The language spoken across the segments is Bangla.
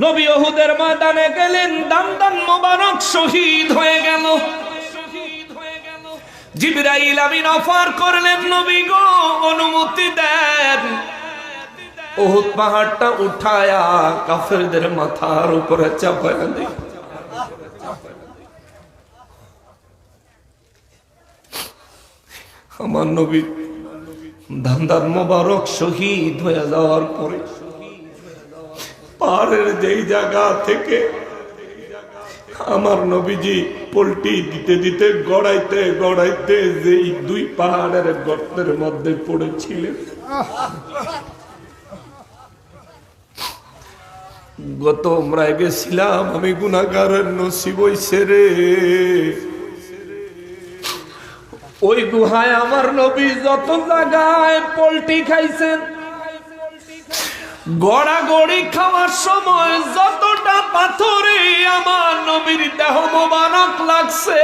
নবী ওহুদের ময়দানে গেলেন দান দান মোবারক শহীদ হয়ে গেল। আমিন অফার করলেন, নবী গো, অনুমতি দেন। ওহুদ পাহাড়টা উঠায়া কাফেরদের মাথার উপরে চাপায়া দেয়। আমার নবী ধান্দার মোবারক শহীদ হয়ে যাওয়ার পরে পাহাড়ের যেই জায়গা থেকে আমার নবীজি পোল্টি দিতে দিতে গড়াইতে গড়াইতে যেই দুই পাহাড়ের গর্তের মধ্যে পড়েছিলেন। গত আমরা গেছিলাম, আমি গুণাগারের নসিব হইছে রে। ওই গুহায় আমার নবী যত জায়গায় পোল্টি খাইছেন গড়াগড়ি খাওয়ার সময় যতটা পাথরে আমার নবীর দেহ মোবারক লাগছে।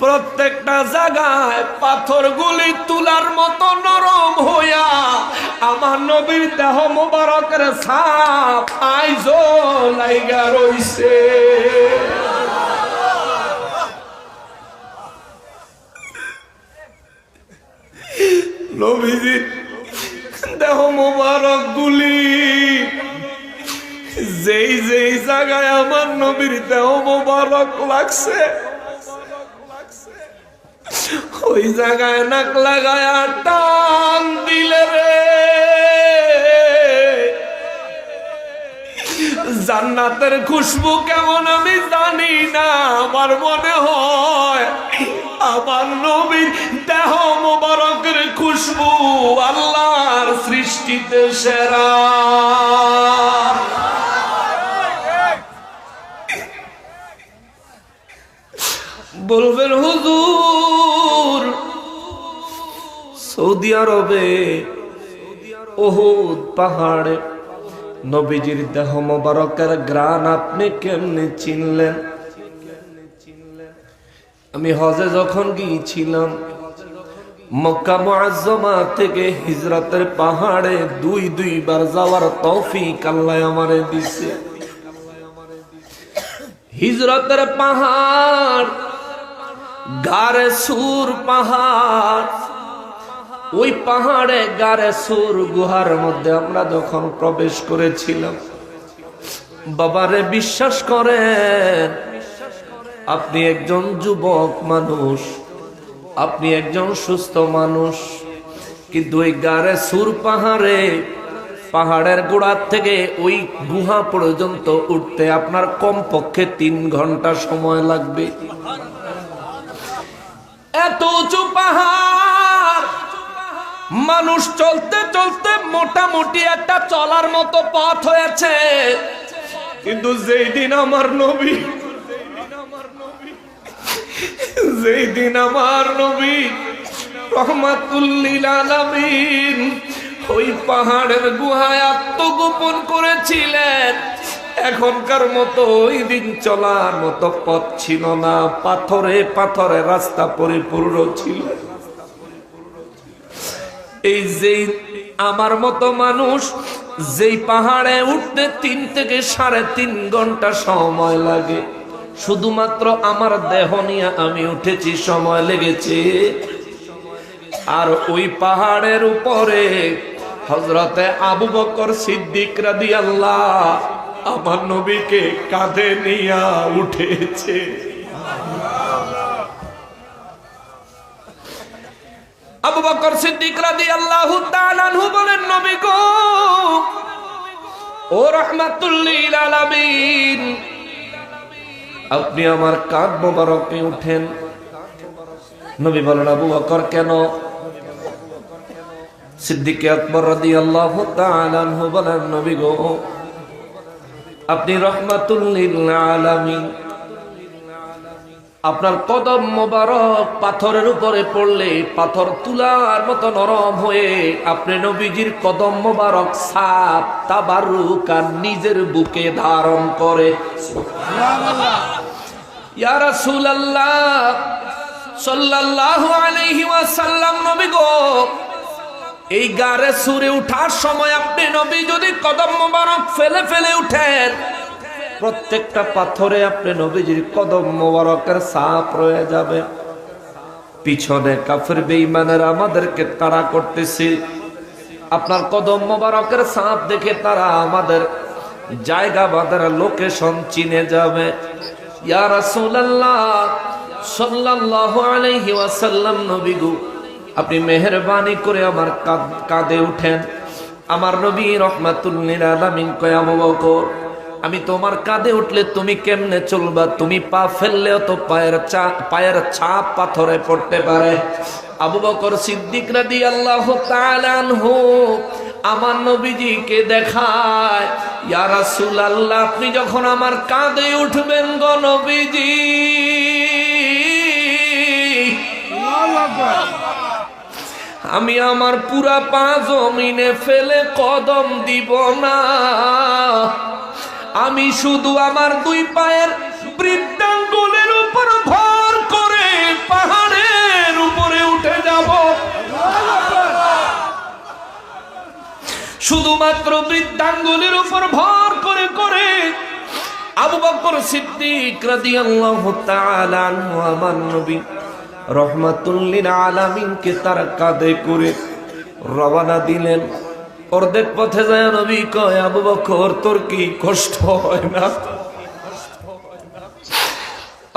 প্রত্যেকটা জায়গায় পাথরগুলি তুলার মতো নরম হইয়া আমার নবীর দেহ মোবারকের সাপ আইজো লাইগা রইছে। নবীজি, দেহ মোবারক গুলি। যেই যেই জায়গায় আমার নবীর দেহ মোবারক লাগছে, ওই জায়গায় নাক লাগায় টান দিলে রে। জান্নাতের খুশবু কেমন আমি জানি না, আমার মনে হয় আমার নবীর দেহ মোবারকের খুশবু আল্লাহর সৃষ্টিতে সেরা। বলবেন, হুজুর, সৌদি আরবে ওহুদ পাহাড়ে নবীজির দেহ মোবারকের গ্রান আপনি কেমনে চিনলেন? আমি হজে যখন গিয়েছিলাম, মক্কা মুআজ্জমা থেকে হিজরতের পাহাড়ে দুই দুইবার যাওয়ার তৌফিক আল্লাহ আমারে দিছে। হিজরতের পাহাড় গারে সুর পাহাড় ওই পাহাড়ে গারে সুর গুহার মধ্যে আমরা যখন প্রবেশ করেছিলাম, বাবারে বিশ্বাস করেন, আপনি একজন যুবক মানুষ, আপনি একজন সুস্থ মানুষ, কিন্তু ওই গারে সুর পাহাড়ে, পাহাড়ের গোড়ার থেকে ওই গুহা পর্যন্ত উঠতে আপনার কমপক্ষে তিন ঘণ্টা সময় লাগবে। এত উঁচু মানুষ চলতে চলতে মোটামুটি একটা চলার মতো পথ হয়েছে। কিন্তু যেই দিন আমার নবী, যেই দিন আমার নবী রহমাতুল্লিল আলামিন ওই পাহাড়ের গুহায় আত্মগোপন করেছিলেন। এখনকার মতো ওই দিন চলার মতো পথ ছিল না, পাথরে পাথরে রাস্তা পরিপূর্ণ ছিল। এই যেই আমার মতো মানুষ, যেই পাহাড়ে উঠতে তিন থেকে সাড়ে তিন ঘণ্টা সময় লাগে, শুধুমাত্র আমার দেহ নিয়ে আমি উঠেছি, সময় লেগেছে। আর ওই পাহাড়ের উপরে হজরতে আবু বকর সিদ্দিক রাদি আল্লাহ আমার নবীকে কাঁধে নিয়া উঠেছে। আবু বকর সিদ্দিক রাদি আল্লাহ তাআলাহু বলেন, নবী গো, ও রহমাতুল্লিল আলামিন, আপনি আমার কাঁধ মোবারকে উঠেন। নবী বলেন, আবু বকর, কেন? সিদ্দিক আকবর রাদিয়াল্লাহু তাআলাহু বলেন, নবী গো, আপনি রহমাতুল্লিল আলামিন আপনার কদম মোবারক পাথরের উপরে পড়লে পাথর তুলার মতো নরম হয়ে আপনি নবীজির কদম মোবারক সাপ তাবারুক আর নিজের বুকে ধারণ করে। ইয়া ওয়াসাল্লাম, নবী গো, এই গারে সুরে উঠার সময় আপনি নবী যদি কদম মোবারক ফেলে ফেলে উঠেন প্রত্যেকটা পাথরে আপনি নবীজির কদম মোবারকের সাপ রয়ে যাবে। পিছনে কাফের বেঈমানেরা আমাদেরকে তাড়া করতেছে। আপনার কদম মোবারকের সাপ দেখে তারা আমাদের জায়গা বাঁধার লোকেশন চিনে যাবে। ইয়া রাসূলুল্লাহ, সাল্লাল্লাহু আলাইহি ওয়াসাল্লাম আপনি মেহেরবানি করে আমার কাঁধ- উঠেন। আমার নবী রহমাতুল্লিল আলামিন কয় আবু বকর আমি তোমার কাঁধে উঠলে তুমি কেমনে চলবা? তুমি পা ফেললেও তো পায়ের চা পায়ের ছাপ পাথরে পড়তে পারে। আবু বকর সিদ্দিক রাদি আল্লাহ আনহু আমার নবীজিকে দেখায়, ইয়া রাসূলুল্লাহ, আপনি যখন আমার কাঁধে উঠবেন গো নবীজি। আমি আমার পুরা পা জমিনে ফেলে কদম দিব না। আমি শুধু আমার দুই পায়ের বৃদ্ধাঙ্গুলের উপর ভর করে পাহাড়ের উপরে উঠে যাব। শুধুমাত্র বৃদ্ধাঙ্গুলের উপর ভর করে করে আবু বকর সিদ্দিক রাদিয়াল্লাহু তাআলা আনহু, আমার নবী রহমাতুল্লিল আলামিনকে তার কাঁধে করে রওনা দিলেন। অর্ধেক পথে যায় নবী কয়, আবু বকর, তোর কি কষ্ট হয় না?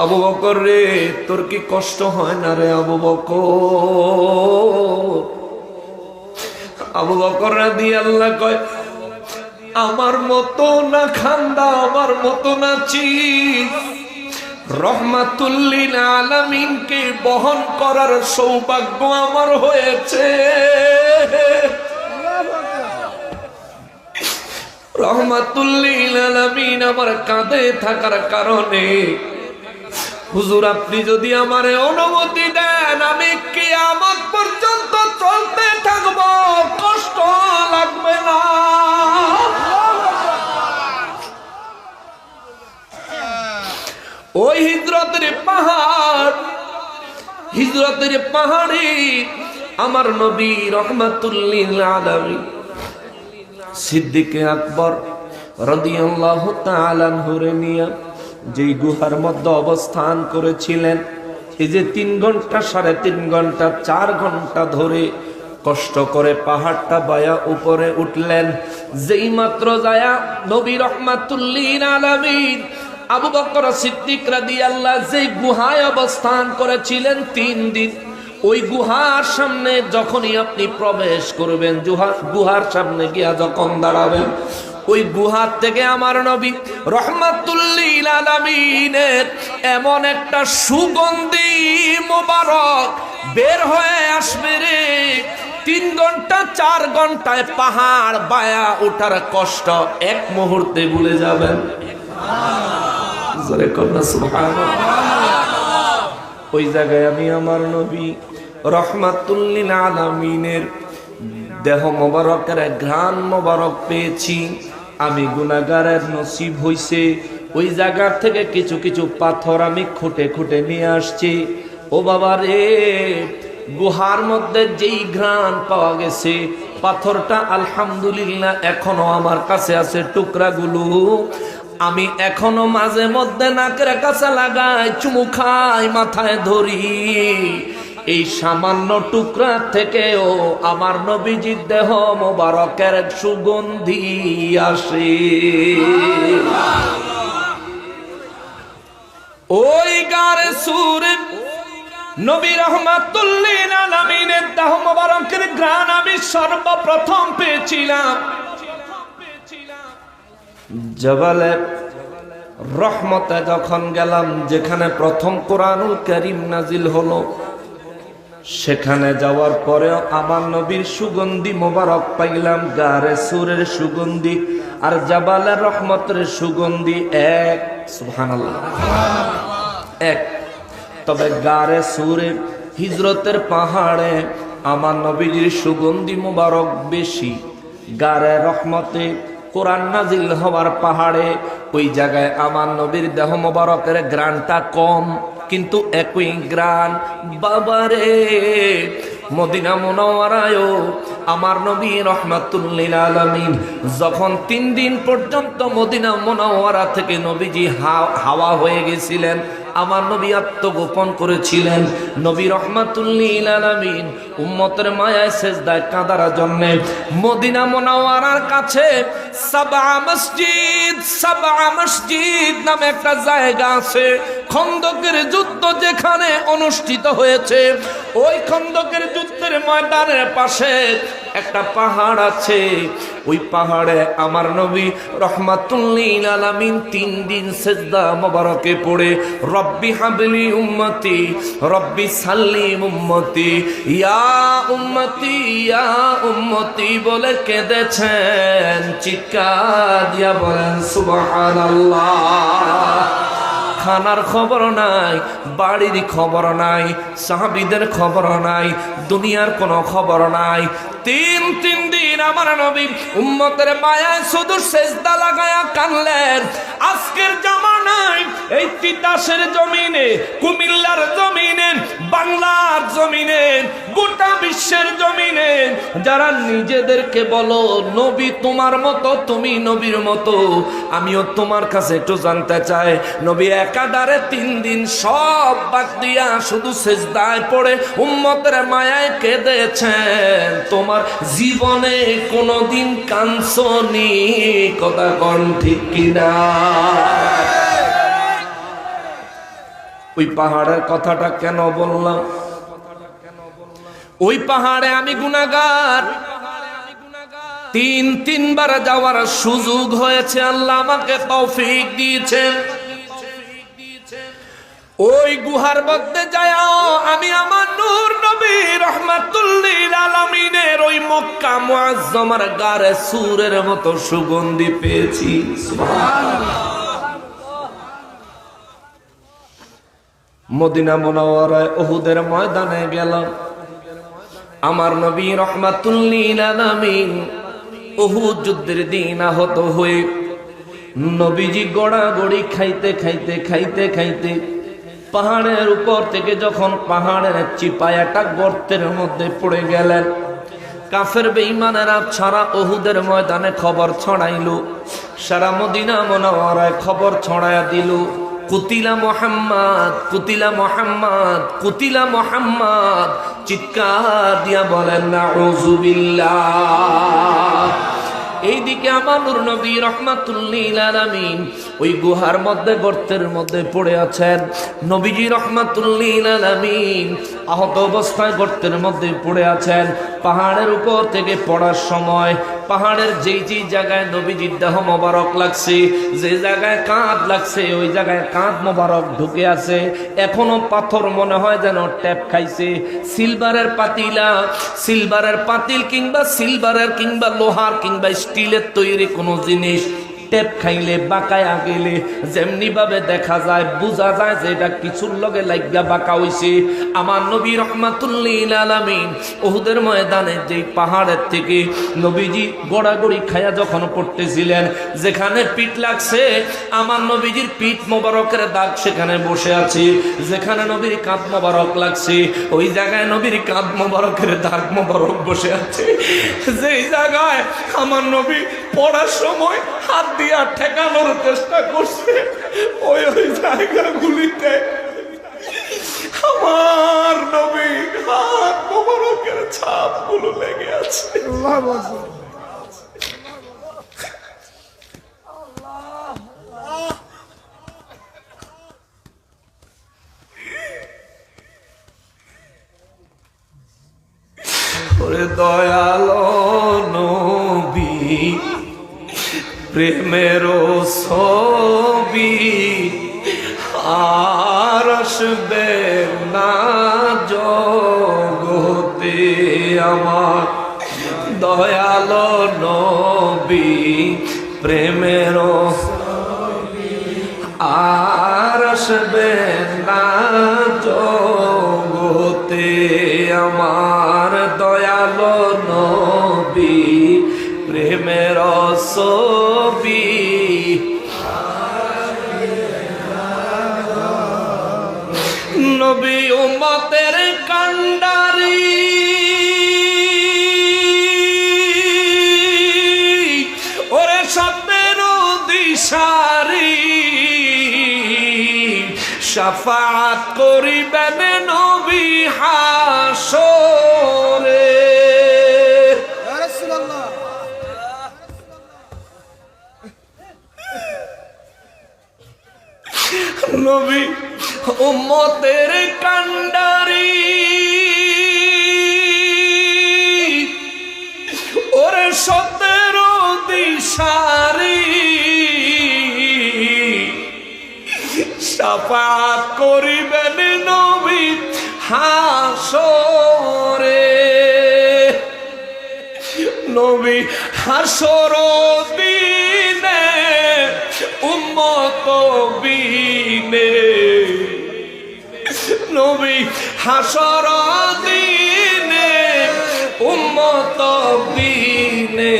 আবু বকর রে, তোর কি কষ্ট হয় না রে, আবু বকর? আবু বকর রাদি আল্লাহ কয়, আমার মতো না খান্দা, আমার মতো না চিজ। রহমাতুল্লিল আলামিনকে বহন করার সৌভাগ্য আমার হয়েছে। রহমাতুল্লিল আমার কাঁধে থাকার কারণে। হুজুর, আপনি যদি আমারে অনুমতি দেন, আমি কিয়ামত পর্যন্ত চলতে থাকব। কষ্ট লাগবে না। ওই হিজরতের পাহাড়, হিজরতের পাহাড়ে আমার নবী রহমাতুল্লিল আলামিন সিদ্দিকে আকবর রাদিয়াল্লাহু তাআলা আনহুরে নিয়ে যেই গুহার মধ্যে অবস্থান করেছিলেন, এই যে তিন ঘণ্টা সাড়ে তিন ঘণ্টা, চার ঘণ্টা ধরে কষ্ট করে পাহাড়টা বায়া উপরে উঠলেন। যেই মাত্র যায়া নবী রহমাতুল্লিন আলামিন আবু বকর সিদ্দিক রাদিয়াল্লাহ যেই গুহায় অবস্থান করেছিলেন তিন দিন। ওই গুহার সামনে যখনই আপনি প্রবেশ করবেন গুহা- গুহার সামনে গিয়া যখন দাঁড়াবেন, ওই গুহার থেকে আমার নবী রহমাতুল্লিল আলামিনের এমন একটা সুগন্ধি মোবারক বের হয়ে আসবে রে। তিন ঘণ্টা, চার ঘন্টায় পাহাড় বায়া ওঠার কষ্ট এক মুহূর্তে ভুলে যাবেন। ওই জায়গায় আমি আমার নবী রহমাতুল্লিল আলামিনের দেহ মোবারকের ঘ্রাণ মোবারক পেয়েছি। আমি গুনাগারের নসিব হইছে। ওই জায়গার থেকে কিছু কিছু পাথর আমি খুঁটে খুঁটে নিয়ে আসছি। ও বাবা রে, গুহার মধ্যে যেই ঘ্রাণ পাওয়া গেছে, পাথরটা আলহামদুলিল্লাহ এখনও আমার কাছে আছে টুকরাগুলো। আমি এখনও মাঝে মধ্যে নাকের কাছে লাগাই, চুমু খাই, মাথায় ধরি। এই সামান্য টুকরা থেকেও আমার নবীজির দেহ মোবারকের সুগন্ধি আসে। ওই গারে সুরে নবী রহমাতুল্লিন দেহ মোবারকের গ্রান আমি সর্বপ্রথম পেয়েছিলাম। জবালে রহমতে যখন গেলাম, যেখানে প্রথম কোরআনুল করিম নাজিল হলো সেখানে যাওয়ার পরেও আমার নবীর সুগন্ধি মোবারক পাইলাম, গারে সুরের সুগন্ধি আর জাবালের রহমতের সুগন্ধি এক এক। তবে গারে সুরে হিজরতের পাহাড়ে আমার নবীজির সুগন্ধি মোবারক বেশি। গারে রহমতে কোরআন নাজিল হওয়ার পাহাড়ে ওই জায়গায় আমার নবীর দেহ মোবারকের গ্রানটা কম। কিন্তু একই গ্রান বাবারে মদিনা মনোয়ারায়ও আমার নবী রহমাতুল্লিল আলমিন, যখন তিন দিন পর্যন্ত মদিনা মনোয়ারা থেকে নবীজি হাওয়া হয়ে গেছিলেন আমার নবী আত্মগোপন করেছিলেন। নবী রহমাতুল্লিল আলমিন উম্মতের মায়ায় শেষদায় কাঁদার জন্যে মদিনা মোনাওয়ারার কাছে সাবা মসজিদ সাবা মসজিদ নামে একটা জায়গা আছে। খন্দকের যুদ্ধ যেখানে অনুষ্ঠিত হয়েছে, ওই খন্দকের যুদ্ধের ময়দানের পাশে একটা পাহাড় আছে। ওই পাহাড়ে আমার নবী রহমাতুল্লিল আলামিন তিন দিন সেজদা মোবারকে পড়ে, রব্বি হাবলি উম্মতি, রব্বি সাল্লিম উম্মতি, ইয়া উম্মতি ইয়া উম্মতি বলে কেঁদেছেন। চিৎকার দিয়া বলেন, সুবহানাল্লাহ। খানার খবর নাই, বাড়ির খবর নাই, সাহাবিদের খবর নাই, দুনিয়ার কোনো খবর নাই। তিন তিন দিন আমার নবী উম্মতের মায়ায় শুধু সেজদা লাগায়া কানলেন আজকের জামানায় এই তিতাসের জমিনে, কুমিল্লার জমিনে, বাংলার জমিনে, গোটা বিশ্বের যারা নিজেদেরকে বলো, নবী তোমার মতো, তুমি নবীর মতো। আমিও তোমার কাছে একটু জানতে চাই, নবী একাধারে তিন দিন সব বাদ দিয়া শুধু সেজদায় পড়ে উম্মতের মায়ায় কেঁদেছেন। তোমার জীবনে কোনোদিন কাঞ্চনি কথা কন ঠিক কিনা? ওই পাহাড়ের কথাটা কেন বললাম? ওই পাহাড়ে আমি গুনাগার। তিন, তিনবার যাওয়ার সুযোগ হয়েছে, আল্লাহ আমাকে তৌফিক দিয়েছেন ওই গুহার মধ্যে যাও আমি আমার নূর নবী রহমাতুল্লিল আলামিনের ওই মক্কা মুআজ্জমার গারে সুরের মতো সুগন্ধি পেয়েছি। মদিনা মোনাওয়ারায় ওহুদের ময়দানে গেলাম। আমার নবী রহমাতুল্লিল আলামিন ওহুদ যুদ্ধের দিন আহত হয়ে নবীজি গড়াগড়ি খাইতে খাইতে খাইতে খাইতে পাহাড়ের উপর থেকে যখন পাহাড়ের চিপায় একটা গর্তের মধ্যে পড়ে গেলেন, কাফের বেঈমানেরা ছাড়া ওহুদের ময়দানে খবর ছড়াইল, সারা মদিনা মনোয়ারায় খবর ছড়াইয়া দিল। কুতিলা মোহাম্মদ কুতিলা মোহাম্মদ কুতিলা মোহাম্মদ। চিৎকার দিয়া বলেন না এইদিকে আমার নূর নবী রহমাতুল্লিল ওই গুহার মধ্যে, গর্তের মধ্যে পড়ে আছেন। নবীজি রহমাতুল্লিল আহত অবস্থায় গর্তের মধ্যে পড়ে আছেন। পাহাড়ের উপর থেকে পড়ার সময় পাহাড়ের যেই যেই জায়গায় নবীজির দেহ মোবারক লাগছে, যে জায়গায় কাঁধ লাগছে, ওই জায়গায় কাঁধ মোবারক ঢুকে আছে। এখনও পাথর মনে হয় যেন ট্যাপ খাইছে। সিলভারের পাতিলা, সিলভারের পাতিল কিংবা সিলভারের কিংবা লোহার কিংবা স্টিলের তৈরি কোনো জিনিস টেপ খাইলে, বাঁকায়া গেলে, যেমনি ভাবে দেখা যায়, বোঝা যায় যে এটা কিছুর লগে লাগিয়া বাঁকা হইছে। আমার নবী রহমাতুল্লিল ওহুদের ময়দানে যেই পাহাড়ের থেকে নবীজি গড়াগড়ি খায়া যখন পড়তেছিলেন, যেখানে পিঠ লাগছে, আমার নবীজির পিঠ মোবারকের দাগ সেখানে বসে আছে। যেখানে নবীর কাঁধ মোবারক লাগছে, ওই জায়গায় নবীর কাঁধ মোবারকের দাগ মোবারক বসে আছে। যেই জায়গায় আমার নবী পড়ার সময় হাত দিয়া ঠেকানোর চেষ্টা করছে। ওই ওই জায়গাগুলিতে আমার নবী হাত মোবারকের ছাপগুলো লেগে আছে। দয়ালো প্রেমের ছবি আর আসবে না জগতে আমার দয়ালো নবী, প্রেমের আর আসবে না জগতে আমার দয়াল নবী, প্রেমের ছবি। নবী উম্মতের কান্ডারি। ওরে সবের দিশারি সাফাত করিবেন নবী হাসরে নবী উম্মতের কান্ডারি ওরে সতেরো দিশারি। সাফাত করিবেন নবী হাসরে। নবী হাসর দিনে নবী হাসর দিনে, উম্মত বিনে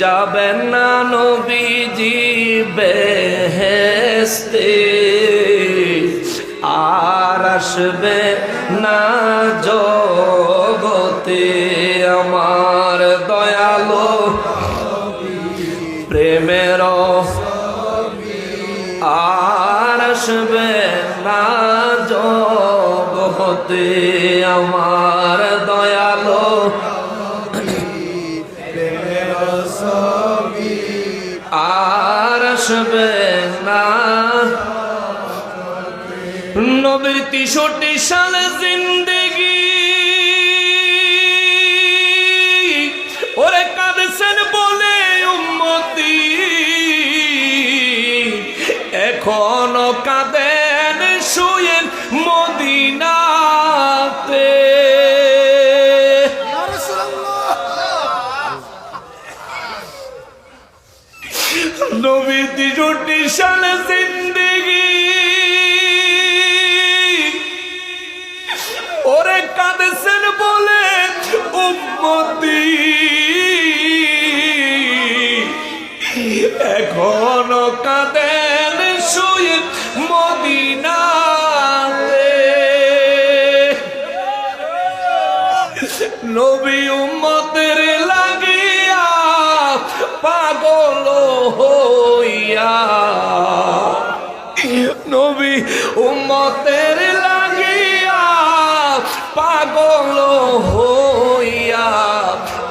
যাবেন না নবীজি বেহেস্তে আর আসবে না জগতে আমার দয়ালো। প্রেমের আর আসবে জগতে আমার দয়ালো। আর আসবে না। নবীর তিষট্টি সালে জিন্দেগি তেষট্টি জিন্দগি ওরে কাঁদেছেন বলে উম্মতি এখনও কাঁদেন শুয়ে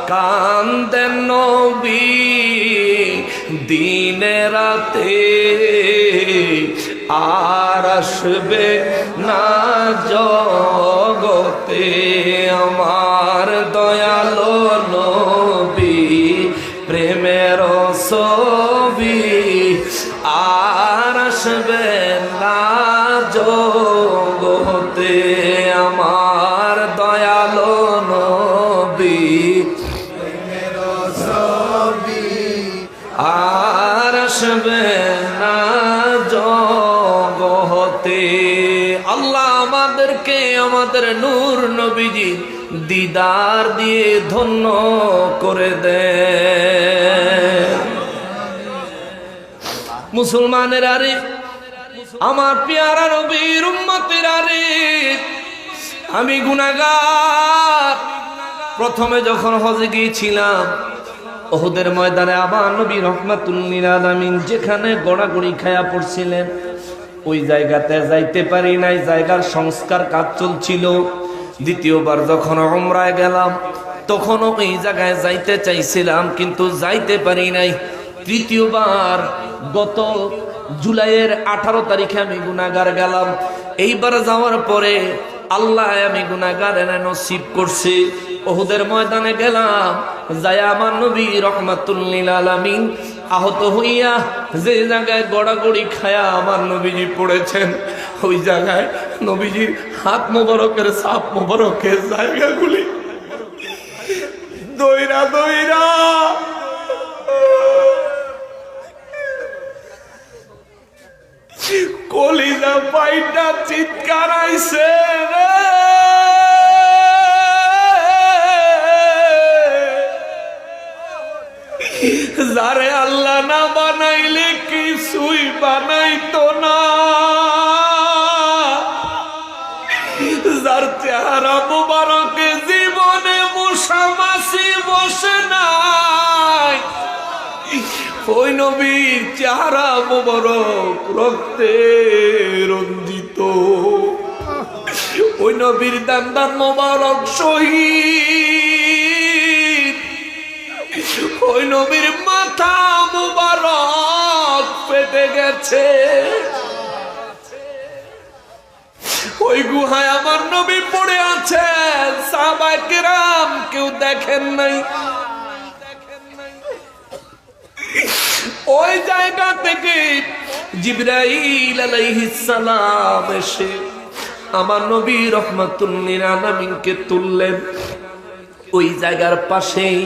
কান্দেন নবী দিনে রাতে আর আসবে না জগতে আমার দয়ালো দিদার দিয়ে ধন্য করে দে। মুসলমানের আরে, আমার পেয়ারা নবীর উম্মতের আরে, আমি গুনাগার প্রথমে যখন হজে গিয়েছিলাম, ওহুদের ময়দানে আমার নবী রহমাতুল্লিল আলামিন যেখানে গড়াগড়ি খায়া পড়ছিলেন, ওই জায়গাতে যাইতে পারি নাই, জায়গার সংস্কার কাজ চলছিল। দ্বিতীয়বার যখন ওমরায় গেলাম, তখনও ওই জায়গায় যাইতে চাইছিলাম, কিন্তু যাইতে পারি নাই। তৃতীয়বার গত জুলাইয়ের আঠারো তারিখে আমি গুনাগার গেলাম। এইবার যাওয়ার পরে আল্লাহ আমি গুনাগার এনে নসিব করছি। ওহুদের ময়দানে গেলাম, যাই আমার নবী রহমাতুল্লিল আলামিন আহত হইয়া যে জায়গায় গড়াগড়ি খায়া আমার নবীজি পড়েছেন। ওই জায়গায় নবীজির হাত মোবারকের সাপ মোবারকের জায়গাগুলি। দইরা দইরা। কলিজা পাইটা চিৎকার আইছে যারে আল্লাহ না বানাইলে কিছুই বানাইতো না। যার চেহারা মুবারকে জীবনে মশামাসি বসে নাই। ওই নবীর চেহারা মোবারক রক্তে রঞ্জিত। ওই নবীর দান দান মোবারক শহীদ। ওই নবীর মাথা মোবারক ফেটে গেছে। ওই গুহায় আমার নবী পড়ে আছেন। সাহাবায়ে কেরাম কেউ দেখেন নাই। ওই জায়গা থেকে জিব্রাইল আলাইহিস সালাম এসে আমার নবী রহমাতুল্লিল আলামিনকে তুললেন। ওই জায়গার পাশেই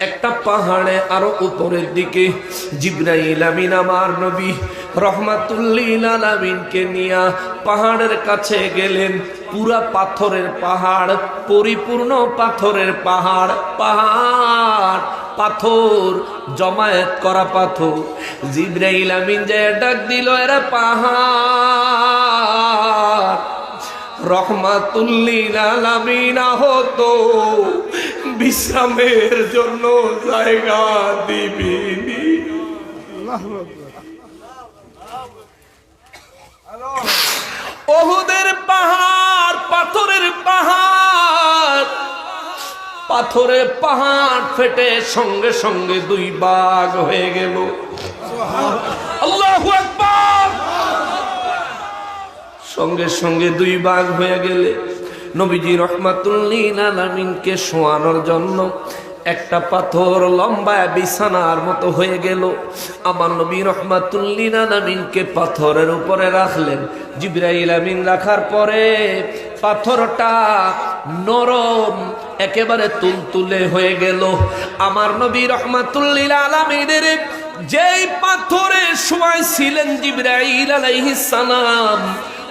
একটা পাহাড়ে আরও উপরের দিকে জিব্রাইল আমিন আমার নবী রহমাতুল্লিল আলামিনকে নিয়া পাহাড়ের কাছে গেলেন। পুরা পাথরের পাহাড়, পরিপূর্ণ পাথরের পাহাড় পাহাড়, পাথর, জমায়েত করা পাথর। জিব্রাইল আমিন যে ডাক দিল, এরা পাহাড়! রহমাতুল্লিল আলামিন হতো বিশ্রামের জন্য জায়গা দিবিনি ওহুদের পাহাড়, পাথরের পাহাড়। পাথরের পাহাড় ফেটে সঙ্গে সঙ্গে দুই বাঘ হয়ে গেল। আল্লাহু আকবার সঙ্গে সঙ্গে দুই বাঘ হয়ে গেলে নবীজি রহমাতুল্লিন আলামিনকে শোয়ানোর জন্য একটা পাথর লম্বা বিছানার মতো হয়ে গেল। আমার নবী রহমাতুল্লিন আলামিনকে পাথরের উপরে রাখলেন। জিব্রাইল আমিন রাখার পরে পাথরটা নরম, একেবারে তুলতুলে হয়ে গেল। আমার নবী রহমাতুল্লিল আলামিনের যেই পাথরে শোয়াই ছিলেন জিব্রাইল আলাইহিস সালাম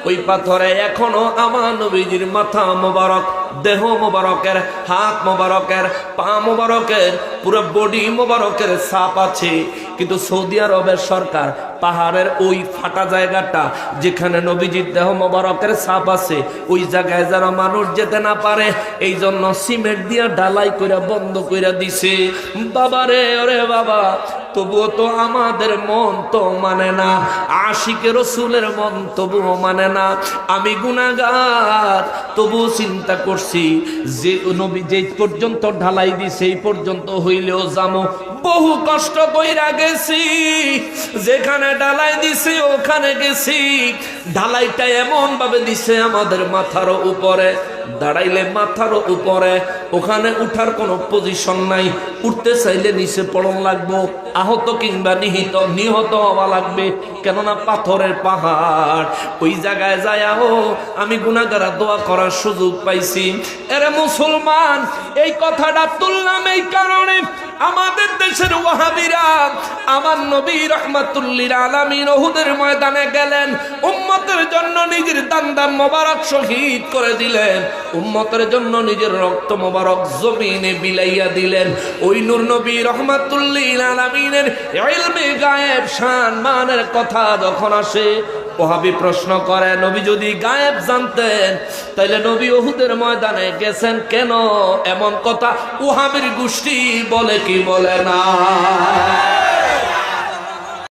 ওই পাথরে এখনও আমার নবীজির মাথা মোবারক, দেহ মোবারকের, হাত মোবারকের, পা মোবারকের, পুরো বডি মোবারকের সাপ আছে। কিন্তু সৌদি আরবের সরকার পাহাড়ের ওই ফাটা জায়গাটা যেখানে নবীজির দেহ মোবারকের সাপ আছে, ওই জায়গায় যারা মানুষ যেতে না পারে এই জন্য সিমেন্ট দিয়া ঢালাই করে বন্ধ করে দিছে। বাবারে, ওরে বাবা তবুও তো আমাদের মন তো মানে না। আশিকে রসুলের মন তবুও মানে না। আমি গুনাগার তবুও চিন্তা করছি, যে নবী যে পর্যন্ত ঢালাই দিছে এই পর্যন্ত হইলেও যাব বহু কষ্ট কইরা গেছি, যেখানে ঢালাই দিছে, ওখানে গেছি। ঢালাইটা এমন ভাবে দিছে আমাদের মাথার উপরে। দাঁড়াইলে মাথার উপরে, ওখানে উঠার কোনো পজিশন নাই। উঠতে চাইলে নিচে পড়ন লাগবো, আহত কিংবা নিহিত, নিহত হওয়া লাগবে। কেননা পাথরের পাহাড়, ওই জায়গায় যায় আহো আমি গুনাগারা দোয়া করার সুযোগ পাইছি। এরে মুসলমান, এই কথাটা তুললাম এই কারণে আমাদের দেশের ওয়াহাবিরা আমার নবী রহমাতুল্লিল আলামিন ওহুদের ময়দানে গেলেন, উম্মতের জন্য নিজের দান দান মোবারক শহীদ করে দিলেন, উম্মতের জন্য নিজের রক্ত মোবারক জমিনে বিলাইয়া দিলেন। ওই নূর নবী রহমাতুল্লিল আলামিনের ইলমে গায়েব শান মানের কথা যখন আসে ওহাবি প্রশ্ন করে, নবী যদি গায়েব জানতেন, তাইলে নবী ওহুদের ময়দানে গেছেন কেন? এমন কথা ওহাবির গোষ্ঠী বলে কি বলে না?